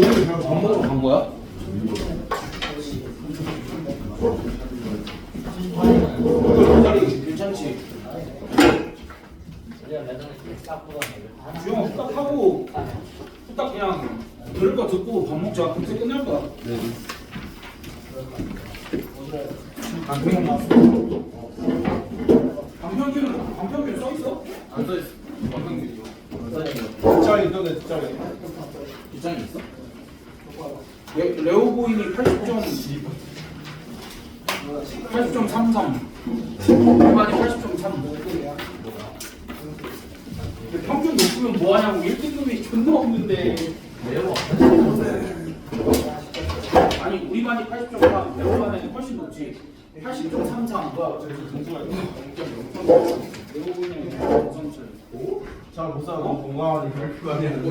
그냥 밥 먹으러 간 거야? 그 자리 괜찮지? 주영아 후딱 하고 후딱 그냥 들을 거 듣고 밥 먹자 금세 끝날 거야 네 반평균은 반평균 써 있어? 안 써 있어 반평균이요 뒷자리 있던데 뒷자리 뒷장이 있어? 레, 레오보이니 80점. 80.33 일반이 80.3 평균 높으면 뭐하냐고. 1등급이 존나 없는데. 아니 우리 반이 80.3 레오 반이 훨씬 높지. 80.33 뭐야 레오보이니 0.7 잘못 살아. 건강하니 별표 아니었는데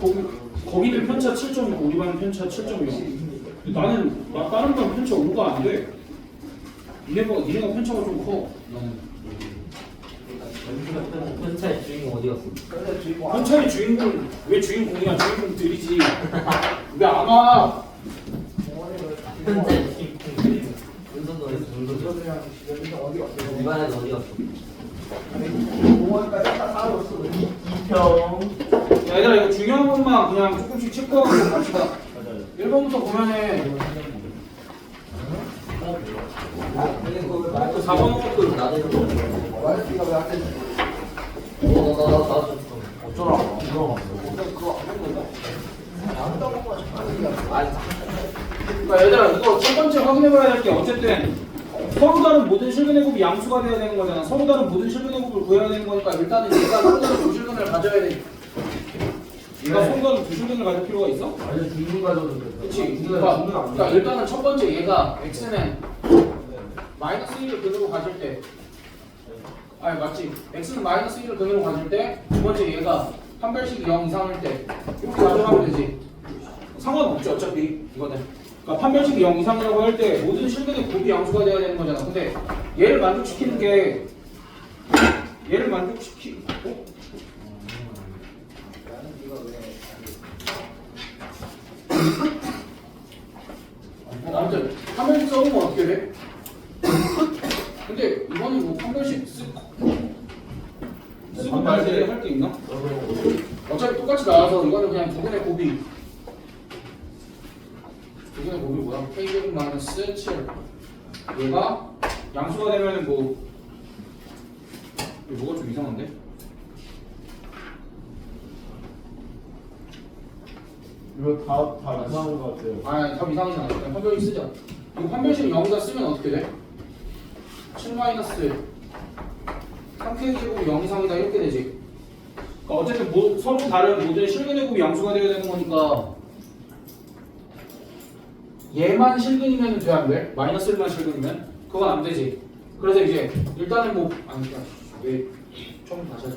거기, 거기는 편차 7.6, 우리 반은 편차 7.0. 나는 나 다른 반 편차 5가 안 돼. 니네가 니네가 편차가 좀 커. 나는. 현차의 주인공 어디 갔어? 편차의 주인공 왜 주인공이야? 주인공들이지. 왜안 와? 현차의 주인공 운전도 어디서 운전도 이반에서 어디 갔어? 야, 얘들아 이거 중요한 것만 그냥 조금씩 체크하고 갑시다. 1번부터 보면은 그 4번 그 나도 이거 나나나나 어쩌라고 이거 그러니까 얘들아 이거 첫 번째 확인해봐야 될 게 어쨌든 서로 다른 모든 실근의 곱이 양수가 돼야 되는 거잖아. 서로 다른 모든 실근의 곱을 구해야 되는 거니까 일단은 얘가 서로 다른 두 실근을 가져야 돼. 서로 다른 두 실근을 가질 필요가 있어? 아니 중분 가져도 돼 그렇지. 그러니까, 그러니까 일단은 첫 번째 얘가 x는 마이너스 1을 근으로 가질 때 아니 맞지. x는 마이너스 1을 근으로 가질 때 두 번째 얘가 판별식이 0 이상일 때 이렇게 가져가면 되지. 상관없지 어차피 이거는. 그러니까 판별식이 0 이상이라고 할 때 모든 실근의 곱이 양수가 돼야 되는 거잖아. 근데 얘를 만족시키는 게 얘를 만족시키 어? 아무튼 판별식 써보면 어떻게 돼? 근데 이거는 뭐 판별식 쓰 쓰고 말대 할게 있나? 어차피 똑같이 나와서 이거는 그냥 두 분의 곱이 두 분의 곱이 뭐야? K제곱 마이너스 7 얘가 양수가 되면은 뭐 이거 뭐가 좀 이상한데? 이거 다다 이상한 거 같아요. 아니 답 이상하진 않아 그냥 판별식 쓰자. 이거 판별식 0이다 쓰면 어떻게 돼? 7 마이너스 3K제곱 0 이상이다. 이렇게 되지. 그러니까 어쨌든 뭐, 서로 다른 모든 실근의 곱이 양수가 되어야 되는 거니까. 얘만 실근이면 돼 안 돼? 마이너스 1만 실근이면? 그건 안 되지. 그래서 이제 일단은 뭐 아니 왜 처음 다시 하자.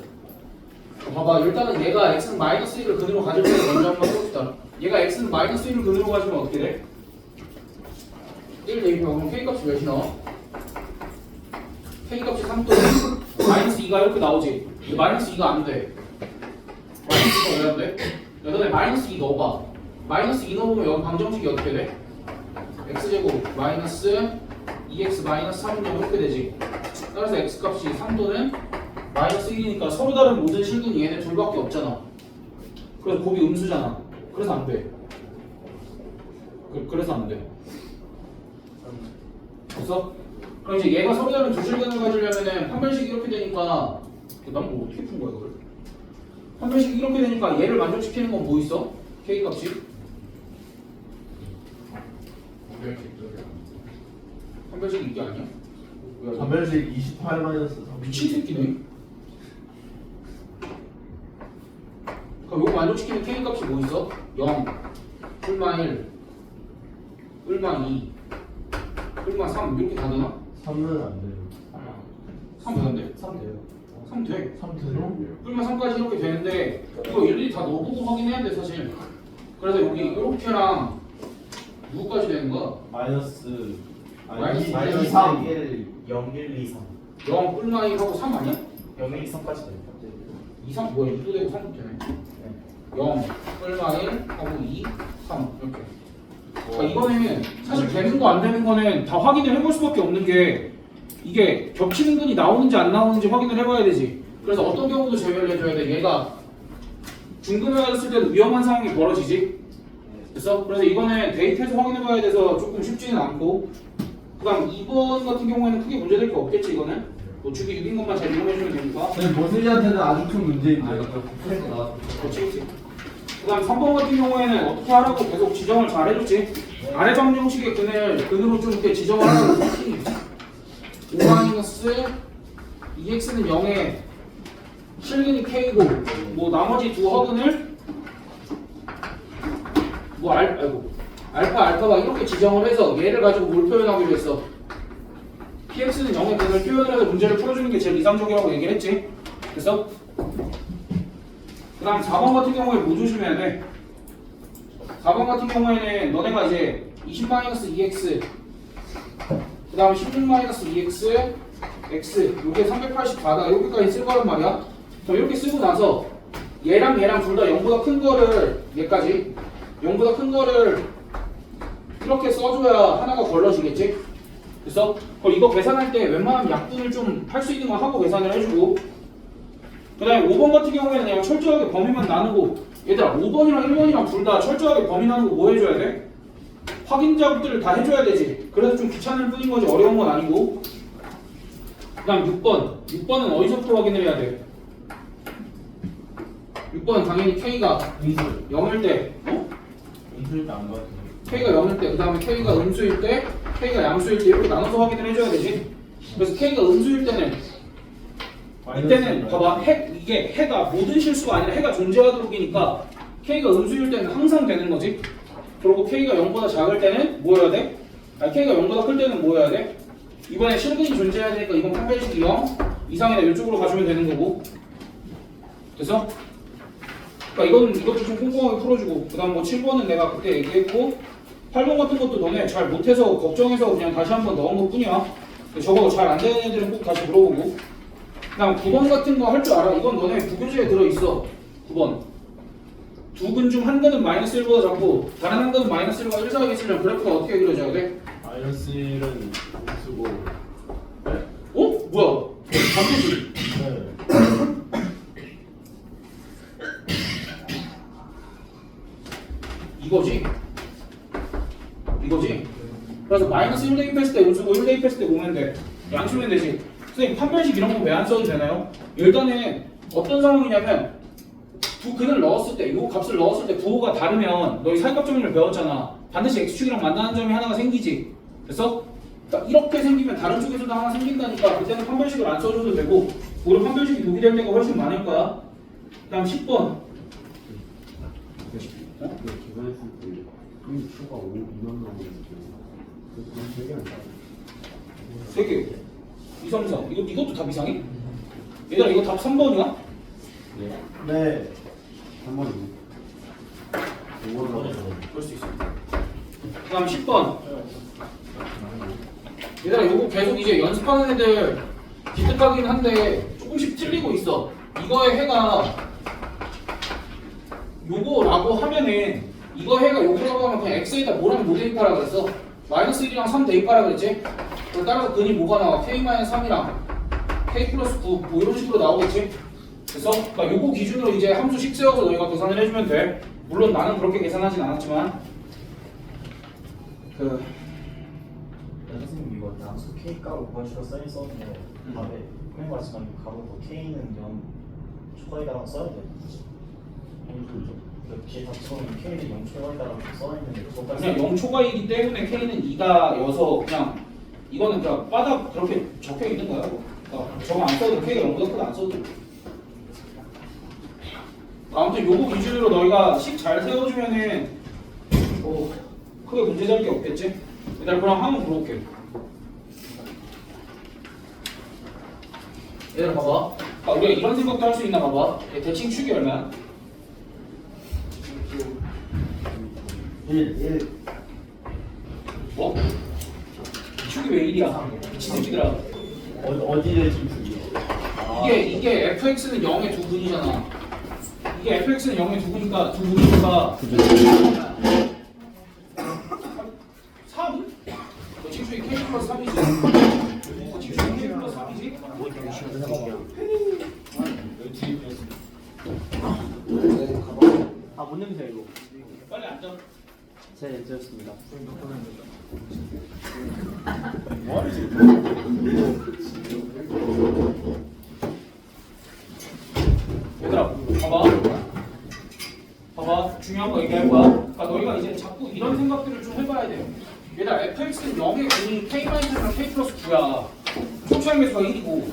봐봐 일단은 얘가 x는 마이너스 1을 근으로 가질 때 먼저 한번 해봅시다 얘가 x는 마이너스 1을 근으로 가지면 어떻게 돼? 1 대입하면 그럼 k 값이 몇이 나와? k 값이 3도 마이너스 2가 이렇게 나오지 근데 마이너스 2가 안돼 마이너스 2가 왜 안 돼? 야 너네 마이너스 2 넣어봐 마이너스 2 넣어보면 여기 방정식이 어떻게 돼? x제곱 마이너스 2x 마이너스 3이면 이렇게 되지 따라서 x 값이 3도는 마이너스 1이니까 서로 다른 모든 실근이 얘네 둘밖에 없잖아 그래서 곱이 음수잖아 그래서 안돼 그, 그래서 안 돼 됐어? 그럼 이제 얘가 서로 다른 두 실근을 가지려면은 판별식이 이렇게 되니까 난뭐 어떻게 푼 거야 이걸? 판별식이 이렇게 되니까 얘를 만족시키는 건 뭐 있어? k 값이? 판별식이 이게 아니야? 단별식 28 마이너스 3 미친 새끼네. 그럼 요거 만족시키는 k 값이 뭐 있어? 0, 풀마 1, 풀마 2, 풀마 3 이렇게 다 되나? 3은 안 돼요 3 되는데? 3 돼요 3 돼. 3 돼요? 풀마 3까지 이렇게 되는데 이거 일일이 다 넣어보고 확인해야 돼 사실. 그래서 여기 이렇게랑 누구까지 되는 거야? 마이너스 마이너스 아니 2 3 1, 0, 1, 2, 3. 0, 풀마 2하고 3 아니야? 0, 1, 2, 3까지 돼요. 2, 3 뭐야? 2도 되고 3도 되네. 0, 얼마 1 하고 2, 3 이렇게. 그러니까 이거는 사실 되는 거 안 되는 거는 다 확인을 해볼 수밖에 없는 게 이게 겹치는 근이 나오는지 안 나오는지 확인을 해봐야 되지. 그래서 어떤 경우도 제외를 해줘야 돼. 얘가 중금에 맞았을 때도 위험한 상황이 벌어지지. 됐어? 그래서 이거는 데이터에서 확인해봐야 돼서 조금 쉽지는 않고 그다음 2번 같은 경우에는 크게 문제될 게 없겠지 이거는 노축이 6인 것만 잘 이용해주면 되니까 근데 모슬리한테는 아주 큰 문제인데. 그래서 나왔어. 그렇지 그렇지 그 다음 3번 같은 경우에는 어떻게 하라고 계속 지정을 잘 해줬지? 아래 방정식의 근을 근으로 좀 이렇게 지정을 하라고 5마이너스 2x는 0에 실근이 k고 뭐 나머지 두 허근을 뭐 알, 아이고 알파 알파가 이렇게 지정을 해서 얘를 가지고 뭘 표현하기로 했어? Px는 0의 근을 표현을 해서 문제를 풀어주는 게 제일 이상적이라고 얘기를 했지. 그래서 그 다음 4번 같은 경우에 뭐 조심해야 돼? 4번 같은 경우에는 너네가 이제 20-2x 그 다음에 16-2x x 요게 384다 여기까지 쓸 거란 말이야. 그럼 이렇게 쓰고 나서 얘랑 얘랑 둘 다 0보다 큰 거를 얘까지 0보다 큰 거를 이렇게 써줘야 하나가 걸러지겠지? 그래서 이거 계산할 때 웬만하면 약분을 좀 할 수 있는 거 하고 계산을 해주고 그 다음에 5번 같은 경우에는 그냥 철저하게 범위만 나누고 얘들아 5번이랑 1번이랑 둘 다 철저하게 범위 나누고 뭐 해줘야 돼? 확인 작업들을 다 해줘야 되지 그래서 좀 귀찮을 뿐인 거지 어려운 건 아니고 그 다음 6번 6번은 어디서부터 확인을 해야 돼? 6번은 당연히 K가 인술. 0일 때 어? 인술 때안 봐. K가 0일 때, 그 다음에 K가 음수일 때, K가 양수일 때 이렇게 나눠서 확인을 해줘야 되지. 그래서 K가 음수일 때는 이때는 봐봐 해 이게 해가 모든 실수가 아니라 해가 존재하도록이니까 K가 음수일 때는 항상 되는 거지. 그리고 K가 0보다 작을 때는 뭐 해야 돼? 아니 K가 0보다 클 때는 뭐 해야 돼? 이번에 실근이 존재해야 되니까 이건 판별식이 0 이상이다 이쪽으로 가주면 되는 거고. 됐어? 그러니까 이건 이것도 좀 꼼꼼하게 풀어주고 그 다음 뭐 7번은 내가 그때 얘기했고 8번 같은 것도 너네 잘 못해서 걱정해서 그냥 다시 한번 넣은 것 뿐이야 저거 잘 안 되는 애들은 꼭 다시 물어보고 그다음 9번 같은 거 할 줄 알아 이건 너네 부교재에 들어 있어 9번 두 근 중 한 근은 마이너스 1보다 작고 다른 한 근은 마이너스 1과 1 사이에 있으면 그래프가 어떻게 그려져야 돼? 마이너스 1은 쓰고. 어? 뭐야? 반대지 네. 이거지? 이거지? 그래서 마이너스 1 대입했을 때 음수고 1 대입했을 때 보면 돼. 양수면 되지. 선생님 판별식 이런 거 왜 안 써도 되나요? 일단은 어떤 상황이냐면 두 근을 넣었을 때, 이 값을 넣었을 때 부호가 다르면 너희 사이값정리를 배웠잖아. 반드시 x축이랑 만나는 점이 하나가 생기지. 그래서 그러니까 이렇게 생기면 다른 쪽에서도 하나 생긴다니까 그때는 판별식을 안 써줘도 되고 오히려 판별식이 독이 될 때가 훨씬 많을 거야. 그다음 10번. 어? 계산했을 때이 추가 5, 2만 나오는데 그건 되게 안 나. 세 개. 2, 3, 4. 이거, 이것도 답 이상해? 얘들아, 이거 답 3번이야? 네. 네. 한. 이거는 그럴 수 있어. 그 다음 10번. 얘들아, 요거 계속 이제 연습하는 애들 기특하긴 한데 조금씩 틀리고 있어. 이거의 해가 요거라고 하면은 이거 해가 요거라고 하면 그냥 x에다 뭐랑 뭐 대입하라 그랬어? 마이너스 1이랑 3 대입하라 그랬지? 따라서 근이 뭐가 나와? k-3이랑 k 플러스 9 뭐 이런 식으로 나오겠지? 그래서 그러니까 요거 기준으로 이제 함수 식 세워서 너희가 계산을 해주면 돼. 물론 나는 그렇게 계산하진 않았지만 그 선생님 이거 양수 K 값을 구하시러 써있 썼는데 음. 답에 같지만 이 값은 K는 0 초과에다가 써야 돼. 그 뒤에 답처럼 K는 0 초과에다가 써야 있는데 그거까지 그냥 0 초과이기 때문에 k는 2가 여서 그냥 이거는 그냥 바닥 그렇게 적혀 있는 거야. 그러니까 저거 안 써도 0보다 크다 안 써도. 돼. 아무튼 요거 기준으로 너희가 식 잘 세워주면은 뭐 크게 문제 될 게 없겠지. 일단 그럼 한번 물어볼게. 얘들아 봐봐. 아, 우리가 이런 생각도 할 수 있나 봐봐. 얘 대칭 축이 얼마야? 1, 1. 뭐? 축이 왜 1이야? 미친 새끼들아. 어, 지금 주기? 이게 이게 fx는 0의 두 분이잖아. 이게 fx는 0에 두고니까 두고니까 3? 너 직수이 k 플러스 3이지? 직수이 k 플러스 3이지? 아 못 냄새 이거. 빨리 앉아 제 냄새였습니다. 얘들아 봐봐. 봐봐. 중요한 거 얘기할 거야. 그러니까 너희가 이제 자꾸 이런 생각들을 좀 해봐야 돼. 얘들아 fx는 0의 근이 k-랑 k 플러스 9야. 초차의 개수가 1이고.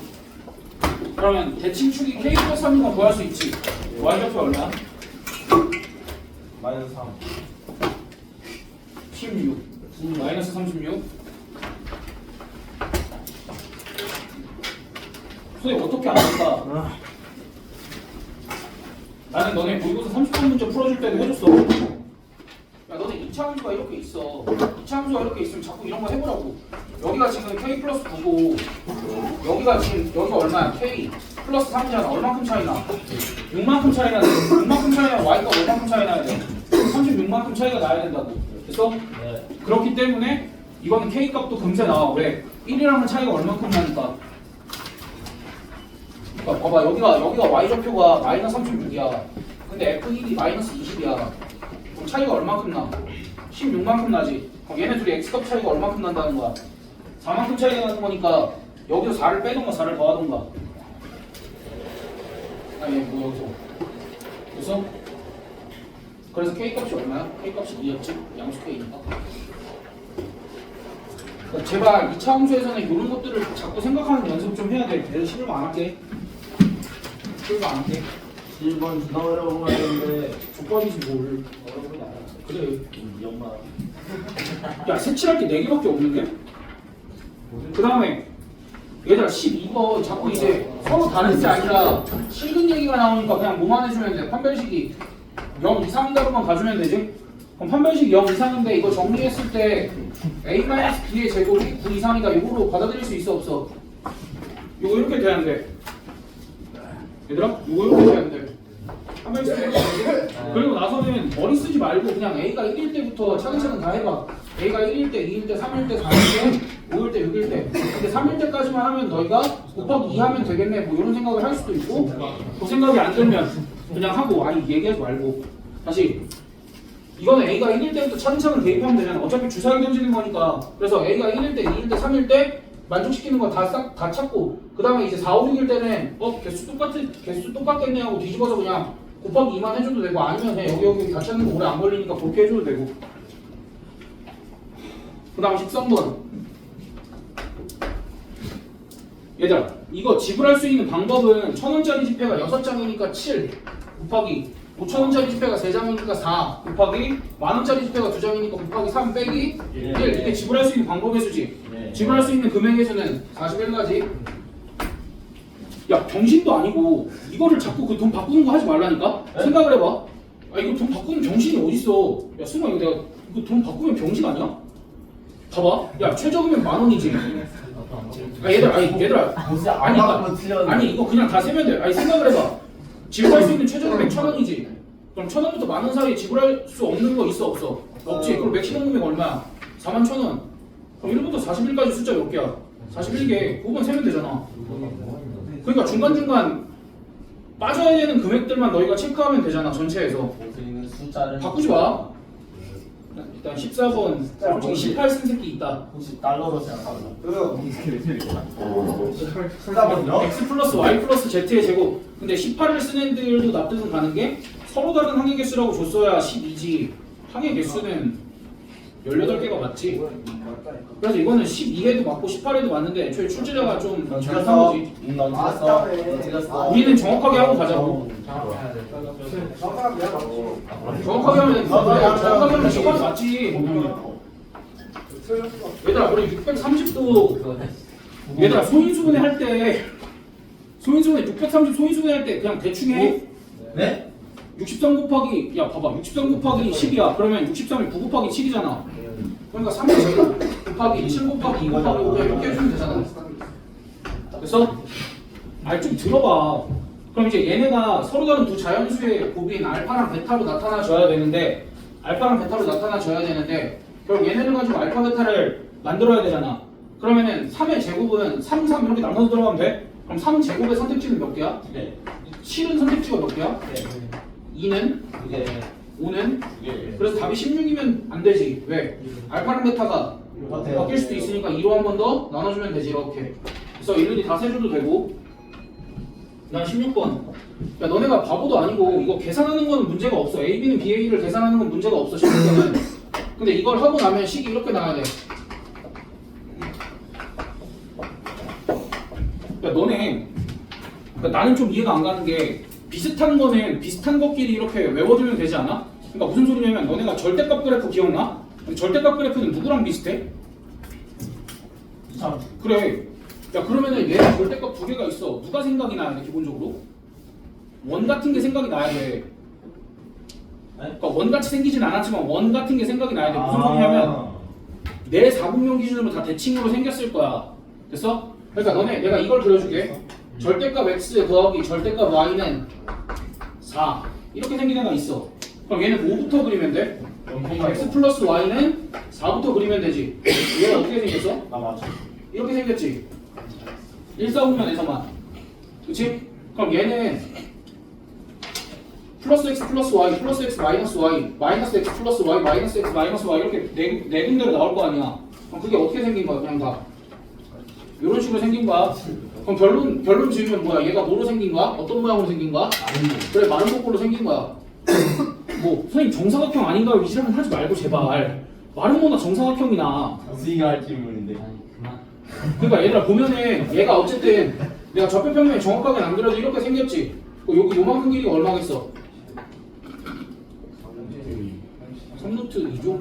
그러면 대칭축이 k 플러스 3인 건 구할 수 있지? Y좌표 얼마? 마이너스 3 16 마이너스 36 선생님 어떻게 안 할까? 나는 너네 모의고사 30분 문제 풀어줄 때도 해줬어 야 너네 2차 함수가 이렇게 있어 2차 함수가 이렇게 있으면 자꾸 이런 거 해보라고 여기가 지금 k 플러스 9고 여기가 지금 여기가 얼마야? k 플러스 3이잖아 얼만큼 차이 나? 6만큼 차이 나야 돼 6만큼 차이 나면 y가 얼만큼 차이 나야 돼? 36만큼 차이가 나야 된다고 됐어? 네. 그렇기 때문에 이거는 k 값도 금세 나와 왜? 1이랑은 차이가 얼만큼 나니까 그러니까 봐봐 여기가 여기가 y 좌표가 마이너스 36이야. 근데 f1이 마이너스 20이야. 그럼 차이가 얼만큼 나? 16만큼 나지. 그럼 얘네 둘이 x 값 차이가 얼만큼 난다는 거야? 4만큼 차이가 나는 거니까 여기서 4를 빼던가 4를 더하던가 아니 뭐 여기서. 그래서 그래서 k 값이 얼마야? k 값이 2였지? 양수 k니까. 그러니까 제발 2차 함수에서는 이런 것들을 자꾸 생각하는 연습 좀 해야 돼. 내가 실험 안 할게. 실험 안 할게. 1번 누가 어려운 거였는데 족밥이지 뭘. 어려운 게 아니야. 그래. 이 엄마. 야 색칠할 게 4개밖에 없는데? 그 다음에 얘들아 12번 자꾸 이제 서로 다른 게 아니라 실근 얘기가 나오니까 그냥 뭐만 해주면 돼. 판별식이 0 이상인 가로만 가주면 되지? 그럼 판별식 0 이상인데 이거 정리했을 때 a-b의 제곱이 9 이상이다. 이거로 받아들일 수 있어 없어? 이거 이렇게 되는데 얘들아 이거 이렇게 되는데 판별식 이렇게 되지? 그리고 나서는 머리 쓰지 말고 그냥 A가 1일 때부터 차근차근 다 해봐. A가 1일 때, 2일 때, 3일 때, 4일 때, 5일 때, 6일 때. 근데 3일 때까지만 하면 너희가 곱하기 2 하면 되겠네. 뭐 이런 생각을 할 수도 있고 그 생각이 안 들면 그냥 하고 아니 얘기하지 말고 다시 이거는 A가 1일 때부터 차근차근 대입하면 되잖아. 어차피 주사위 던지는 거니까. 그래서 A가 1일 때, 2일 때, 3일 때 만족시키는 거 다 싹 다 찾고 그 다음에 이제 4, 5, 6일 때는 어 개수 똑같은 개수 똑같겠네 하고 뒤집어서 그냥 곱하기 2만 해줘도 되고 아니면 그냥 여기 여기 다 찾는 거 오래 안 걸리니까 그렇게 해줘도 되고. 그 다음 13번. 얘들아 이거 지불할 수 있는 방법은 천원짜리 지폐가 6장이니까 7 곱하기 5천원짜리 지폐가 3장이니까 4 곱하기 만원짜리 지폐가 2장이니까 곱하기 3 빼기 1 이게 지불할 수 있는 방법의 수지. 네. 지불할 수 있는 금액의 수는 41가지. 야 병신도 아니고 이거를 자꾸 그 돈 바꾸는 거 하지 말라니까? 생각을 해봐. 아 이거 돈 바꾸는 병신이 어딨어? 야 승아 이거 내가 이거 돈 바꾸면 병신 아니야? 봐봐. 야 최저금액 만 원이지. 아 얘들아 아니 얘들아. 아니 안 그러니까- 바꾸면. 아니 이거 그냥 다 세면 돼. 아니 생각을 해봐. 지불할 수 있는 최저금액 천 원이지. 그럼 천 원부터 만 원 사이에 지불할 수 없는 거 있어 없어? 없지. 그럼 맥시멈 금액 얼마야? 4만 천 원. 그럼 1부터 41까지 숫자 몇 개야? 41개. 그거만 세면 되잖아. 그러니까 중간중간 빠져야 되는 금액들만 너희가 체크하면 되잖아, 전체에서. 숫자를 바꾸지 마. 일단 14번, 솔직히 18쓴 새끼 있다. 혹시 달러로 생각하면 x 플러스 y 플러스 z의 제곱. 근데 18을 쓴 애들도 납득은 가는 게 서로 다른 항의 개수라고 줬어야 12지. 항의 개수는 18개가 맞지. 그래서 이거는 12회도 맞고 18회도 맞는데 애초에 출제자가 좀 잘한 거지. 응넌 틀렸어 넌 틀렸어 우리는 정확하게 하고 가자고. 정확하게 하면 정확하게 하면 시간이 맞지. 얘들아 우리 630도 얘들아 소인수분해 할 때 소인수분해 630 소인수분해 할 때 그냥 대충 해. 네? 63 곱하기 야 봐봐 63 곱하기 10이야 그러면 63이 9 곱하기 7이잖아 그러니까 3 곱하기 7 곱하기 2 곱하기 5 이렇게 해주면 되잖아 됐어? 아니 좀 들어봐 그럼 이제 얘네가 서로 다른 두 자연수의 곱인 알파랑 베타로 나타나줘야 되는데 알파랑 베타로 나타나줘야 되는데 결국 얘네를 가지고 알파 베타를 만들어야 되잖아. 그러면은 3의 제곱은 3, 3 이렇게 나눠서 들어가면 돼? 그럼 3 제곱의 선택지는 몇 개야? 네. 7은 선택지가 몇 개야? 네. 2는? 이게 5는? 이게 그래서 답이 16이면 안 되지. 왜? 알파랑 베타가 바뀔 수도 있으니까 2로 한 번 더 나눠주면 되지 이렇게. 그래서 일일이 다 세줘도 되고. 난 16번. 야 너네가 바보도 아니고 이거 계산하는 건 문제가 없어. A, B는 B, A를 계산하는 건 문제가 없어. 16번은. 근데 이걸 하고 나면 식이 이렇게 나와야 돼. 야 너네 그러니까 나는 좀 이해가 안 가는 게 비슷한 거는 비슷한 것끼리 이렇게 외워두면 되지 않아? 그러니까 무슨 소리냐면 너네가 절대값 그래프 기억나? 절대값 그래프는 누구랑 비슷해? 참. 그래. 야 그러면은 얘가 절대값 두 개가 있어. 누가 생각이 나야 돼 기본적으로? 원 같은 게 생각이 나야 돼. 그러니까 원 같이 생기진 않았지만 원 같은 게 생각이 나야 돼. 아. 무슨 소리냐면 내 사분명 기준으로 다 대칭으로 생겼을 거야. 됐어? 그러니까 너네 내가 이걸 그려줄게. 절대값 x 더하기 절대값 y는 4 이렇게 생긴 애가 있어. 그럼 얘는 뭐부터 그리면 돼? x 플러스 y는 4부터 그리면 되지. 얘가 어떻게 생겼어? 아 맞아. 이렇게 생겼지. 1사분면에서만. 그치? 그럼 얘는 플러스 x 플러스 y 플러스 x 마이너스 y 마이너스 x 플러스 y 마이너스 x 마이너스 y 이렇게 네, 네 군데로 나올 거 아니야. 그럼 그게 어떻게 생긴 거야? 그냥 다. 이런 식으로 생긴 거야. 그럼 결론 결론 지으면 뭐야? 얘가 뭐로 생긴 거야? 어떤 모양으로 생긴 거야? 그래 마른 복골로 생긴 거야. 뭐 선생님 정사각형 아닌가요? 이 질문 하지 말고 제발. 마른 거나 정사각형이나. 우승이가 할 질문인데. 그러니까 얘들아 보면은 얘가 어쨌든 내가 접변평면이 정확하게 안 그려도 이렇게 생겼지. 그 여기 요만큼 길이가 얼마겠어? 3루트 2조?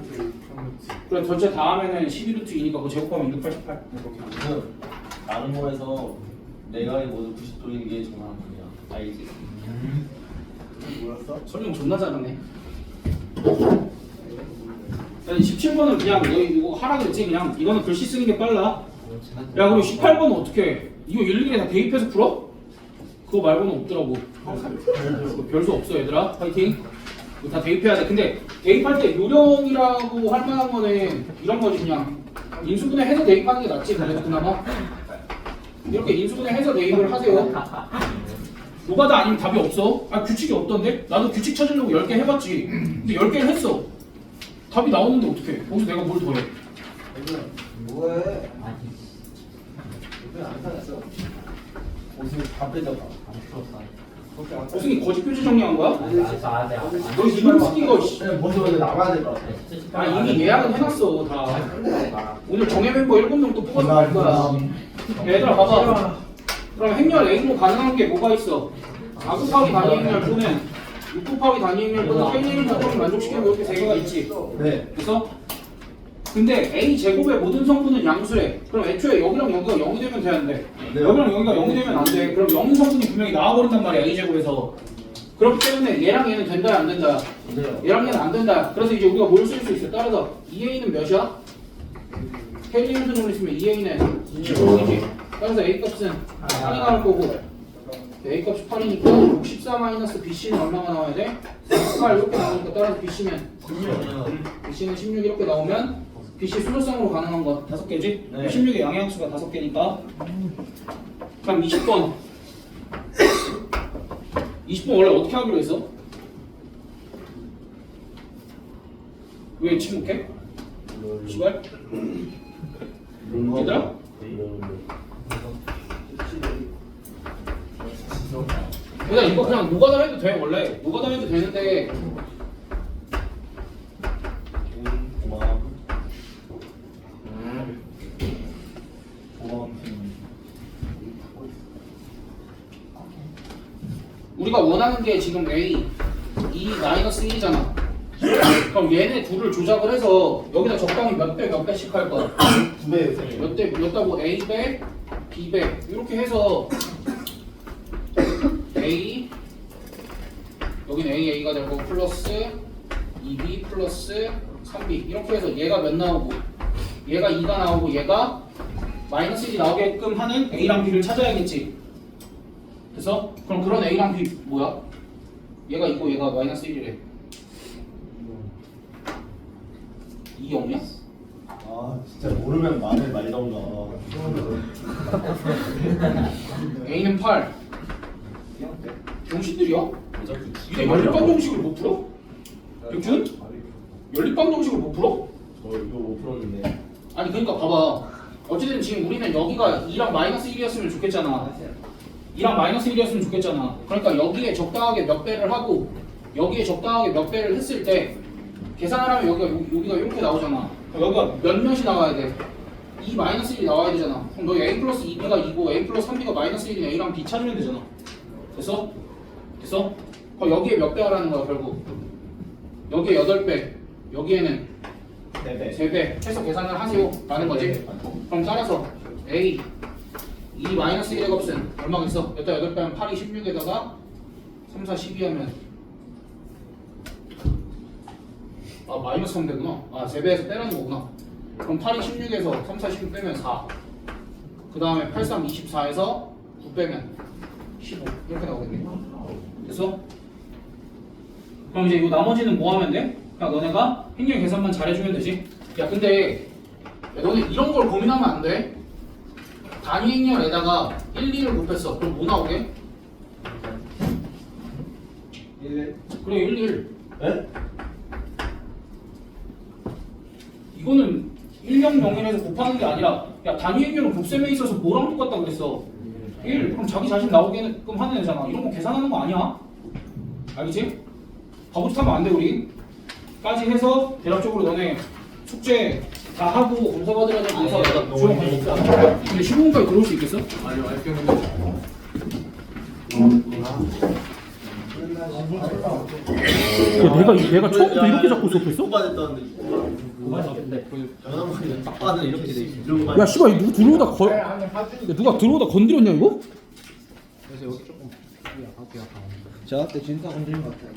그래 전체 다 하면은 12루트 2니까 그거 제곱하면 688 이렇게. 그 다른 거에서 내가 모두 90도인 게 정상이야. 알지? 몰랐어? 설명 존나 잘하네. 아니 17번은 그냥 너 이거 하라 그랬지 그냥 이거는 글씨 쓰는 게 빨라. 야 그리고 18번은 어떻게 해? 이거 일일이 다 대입해서 풀어? 그거 말고는 없더라고. 별수 없어 얘들아. 파이팅. 이거 다 대입해야 돼. 근데 대입할 때 요령이라고 할 만한 거는 이런 거지 그냥 인수분해 해서 대입하는 게 낫지 그래도 그나마. 이렇게 인수분해 해서 대입을 하세요. 노가다 아니면 답이 없어? 아 규칙이 없던데? 나도 규칙 찾으려고 10개 해봤지 근데 10개를 했어 답이 나오는데 어떡해 거기서 내가 뭘 더해 뭐해? 왜안 사놨어? 옷을 다 빼져가. 무슨 거짓 표지 정리한 거야? 너 쓰기 거 씨. 그냥 먼저 먼저 나가야 될 것 같아. 아 이미 예약은 해놨어 다 오늘 정예 멤버 7명 또 뽑아서 갈 거야 얘들아 봐봐 그럼 행렬 A로 가능한 게 뭐가 있어? 4 곱하기 단위 행렬 또는 6 곱하기 단위 행렬 또는 K행렬 조건을 만족시키는 거 이렇게 세 개가 있지 네. 그래서 근데 a 제곱의 모든 성분은 양수래. 그럼 애초에 여기랑 여기가 0이 되면 되는데 네. 여기랑 여기가 0이 되면 안 돼. 그럼 0 성분이 분명히 나와버린단 말이야 a 제곱에서. 그렇기 때문에 얘랑 얘는 된다 안 된다. 네. 얘랑 얘는 안 된다. 그래서 이제 우리가 뭘 쓸 수 있어? 따라서 2a는 몇이야? 헬리움수 정리했으면 2a는 16이지. 따라서 a 값은 8이 나올 거고 a 값이 8이니까 14 마이너스 bc는 얼마가 나와야 돼? 8 이렇게 나오니까 따라서 bc는 BC는 16 이렇게 나오면 BC 수소성으로 가능한 거 다섯 개지? 네. 16의 양양수가 다섯 개니까 그럼 20번 20번 원래 어떻게 하기로 했어? 왜 침묵해? 시발? 얘들아? 얘들아 이거 그냥 노가다 해도 돼 원래 노가다 해도 되는데. 우리가 원하는 게 지금 A 2 마이너스 1이잖아. 그럼 얘네 둘을 조작을 해서 여기다 적당히 몇 배 몇 배씩 할 거야. 두 배. 몇 대, 몇 다고 A 배, B 배 이렇게 해서 A 여기는 A A가 되고 플러스 2B 플러스 3B 이렇게 해서 얘가 몇 나오고 얘가 2가 나오고 얘가 마이너스 1이 나오게끔 하는 A랑 B를 찾아야겠지. 그래서 그럼 그런 A랑 B 뭐야? 얘가 있고 얘가 마이너스 1이래 2 없냐? 아 진짜 모르면 말을 말던가. A는 8 병신들이야? 이게 연립방 정식을 못 풀어? 백준? 연립방 정식을 못 풀어? 저 이거 못 풀었는데. 아니 그러니까 봐봐 어쨌든 지금 우리는 여기가 2랑 마이너스 1이었으면 좋겠잖아 2랑 마이너스 1이었으면 좋겠잖아 그러니까 여기에 적당하게 몇 배를 하고 여기에 적당하게 몇 배를 했을 때 계산을 하면 여기가 요- 여기가 이렇게 나오잖아 그럼 여기가 몇 몇이 나와야 돼? 2 마이너스 1이 나와야 되잖아 그럼 너 A 플러스 2B가 2고 A 플러스 3B가 마이너스 1이면 A랑 B 찾으면 되잖아 됐어? 됐어? 그럼 여기에 몇 배 하라는 거야 결국 여기에 8배 여기에는 네 네. 3배 해서 계산을 하세요 라는 거지 그럼 따라서 A 2 마이너스 1의 값은 얼마겠어? 여기다 8배 하면 8이 16에다가 3, 4, 12 하면 아 마이너스 3 되구나 아 3배에서 빼라는 거구나 그럼 8이 16에서 3, 4, 16 빼면 4 그 다음에 8, 3, 24에서 9 빼면 15 이렇게 나오겠네 됐어? 그럼 이제 이 나머지는 뭐 하면 돼? 그냥 너네가 행렬 계산만 잘해주면 되지. 야 근데 야, 너네 이런 걸 고민하면 안 돼. 단위 행렬에다가 1, 2를 곱했어. 그럼 뭐 나오게? 1. 그래 1, 1. 네? 이거는 1, 0, 0일에서 곱하는 게 아니라 야 단위 행렬은 곱셈에 있어서 뭐랑 똑같다 그랬어? 1. 그럼 자기 자신 나오게끔 하는 애잖아. 이런 거 계산하는 거 아니야. 알겠지? 바보짓 하면 안 돼 우리. 까지 해서 대략적으로 너네 숙제 다 하고 검사 검사 내가 조용 해볼까? 근데 15분까지 들어올 수 있겠어? 아니 와이프 했는데 야, 내가 내가 처음부터 이렇게 잡고 수업했어? 야 씨발 누구 들어오다 거 야, 누가 들어오다 건드렸냐 이거? 그래서 여기 조금 약간 약간 제가 그때 진짜 건드린 것 같아요